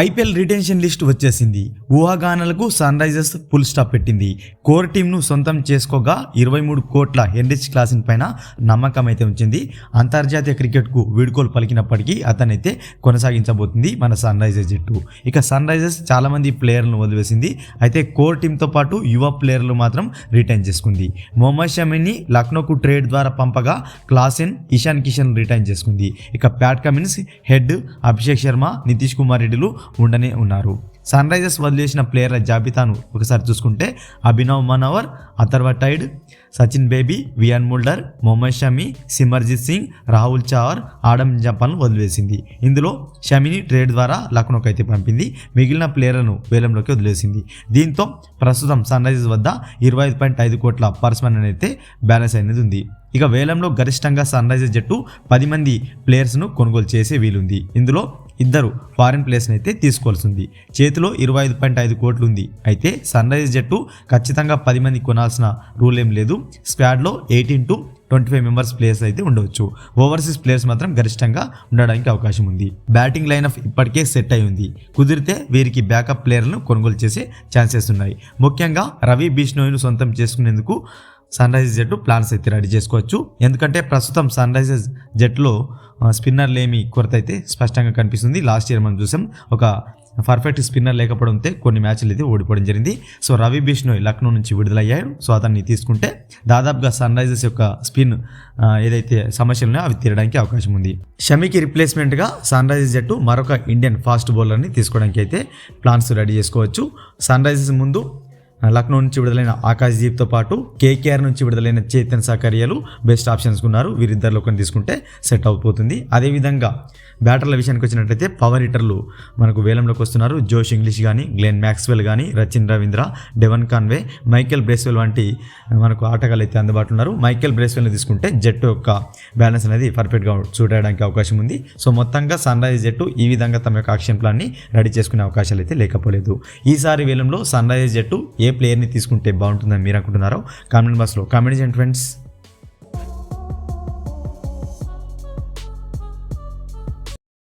IPL retention list వచ్చేసింది. ఊహాగానాలకు Sunrisers full stop పెట్టింది. కోర్ టీంను సొంతం చేసుకోగా ఇరవై మూడు కోట్ల హెన్రిచ్ క్లాసిన్ పైన నమ్మకం అయితే ఉంచింది. అంతర్జాతీయ క్రికెట్కు వీడుకోలు పలికినప్పటికీ అతనైతే కొనసాగించబోతుంది మన సన్ రైజర్స్ జట్టు. ఇక సన్ రైజర్స్ చాలామంది ప్లేయర్లను వదిలివేసింది అయితే కోర్ టీంతో పాటు యువ ప్లేయర్లు మాత్రం రిటైన్ చేసుకుంది. మొహమ్మద్ షమీని లక్నోకు ట్రేడ్ ద్వారా పంపగా క్లాసిన్ ఇషాన్ కిషన్ రిటైన్ చేసుకుంది. ఇక Pat Cummins Head Abhishek Sharma Nitish Kumar రెడ్డిలు ఉండనే ఉన్నారు. సన్ రైజర్స్ వదిలేసిన ప్లేయర్ల జాబితాను ఒకసారి చూసుకుంటే Abhinav Manohar Atharva Taide Sachin Baby Wiaan Mulder Mohammed Shami Simarjeet Singh Rahul Chahar Adam జంపాల్ను వదిలేసింది. ఇందులో షమిని ట్రేడ్ ద్వారా లక్నోకి అయితే పంపింది. మిగిలిన ప్లేయర్లను వేలంలోకి వదిలేసింది. దీంతో ప్రస్తుతం సన్ రైజర్స్ వద్ద ఇరవై ఐదు పాయింట్ ఐదు కోట్ల పర్స్మన్ అయితే బ్యాలెన్స్ అనేది ఉంది. ఇక వేలంలో గరిష్టంగా సన్ రైజర్స్ జట్టు పది మంది ప్లేయర్స్ను కొనుగోలు చేసే వీలుంది. ఇందులో ఇద్దరు ఫారిన్ ప్లేస్ని అయితే తీసుకోవాల్సింది. చేతిలో ఇరవై ఐదు పాయింట్ ఐదు కోట్లు ఉంది అయితే సన్ రైజ్ జట్టు ఖచ్చితంగా పది మంది కొనాల్సిన రూల్ ఏం లేదు. స్క్వాడ్లో eighteen to twenty five members players అయితే ఉండవచ్చు. ఓవర్సీస్ ప్లేయర్స్ మాత్రం గరిష్టంగా ఉండడానికి అవకాశం ఉంది. బ్యాటింగ్ లైనప్ ఇప్పటికే సెట్ అయి ఉంది కుదిరితే వీరికి బ్యాకప్ ప్లేయర్లను కొనుగోలు చేసే ఛాన్సెస్ ఉన్నాయి. ముఖ్యంగా రవి బిష్ణోయ్ను సొంతం చేసుకునేందుకు సన్ రైజర్స్ జట్టు ప్లాన్స్ అయితే రెడీ చేసుకోవచ్చు. ఎందుకంటే ప్రస్తుతం సన్ రైజర్స్ జట్టులో స్పిన్నర్లు ఏమి కొరత అయితే స్పష్టంగా కనిపిస్తుంది. లాస్ట్ ఇయర్ మనం చూసాం ఒక పర్ఫెక్ట్ స్పిన్నర్ లేకపోవడంతో కొన్ని మ్యాచ్లు అయితే ఓడిపోవడం జరిగింది. సో రవి బిష్ణోయ్ లక్నో నుంచి విడుదలయ్యాడు. సో అతన్ని తీసుకుంటే దాదాపుగా సన్ రైజర్స్ యొక్క స్పిన్ ఏదైతే సమస్యలు ఉన్నాయో అవి తీరడానికి అవకాశం ఉంది. షమికి రిప్లేస్మెంట్గా సన్ రైజర్స్ జట్టు మరొక ఇండియన్ ఫాస్ట్ బౌలర్ని తీసుకోవడానికి అయితే ప్లాన్స్ రెడీ చేసుకోవచ్చు. సన్ రైజర్స్ ముందు లక్నో నుంచి విడుదలైన ఆకాశ్ దీప్తో పాటు కేకేఆర్ నుంచి విడుదలైన చైతన్ సాకర్యాలు బెస్ట్ ఆప్షన్స్ ఉన్నారు. వీరిద్దరిలో కొన్ని తీసుకుంటే సెట్ అయిపోతుంది అదేవిధంగా బ్యాటర్ల విషయానికి వచ్చినట్లయితే పవర్ హిటర్లు మనకు వేలంలోకి వస్తున్నారు. జోష్ ఇంగ్లీష్ కానీ గ్లెన్ మ్యాక్స్వెల్ కానీ Rachin Ravindra Devon Conway Michael Bracewell వంటి మనకు ఆటగాళ్ళు అయితే అందుబాటులో ఉన్నారు. మైకేల్ బ్రేస్వెల్ని తీసుకుంటే జట్టు యొక్క బ్యాలెన్స్ అనేది పర్ఫెక్ట్గా సూట్ అయ్యడానికి అవకాశం ఉంది. సో మొత్తంగా సన్ రైజర్స్ జట్టు ఈ విధంగా తమ యొక్క యాక్షన్ ప్లాన్ని రెడీ చేసుకునే అవకాశాలు అయితే లేకపోలేదు. ఈసారి వేలంలో సన్ రైజర్స్ జట్టు ఏ ప్లేయర్ని తీసుకుంటే బాగుంటుందని మీరు అనుకుంటున్నారో కామెంట్ బాక్స్లో కామెంట్ చేయండి ఫ్రెండ్స్.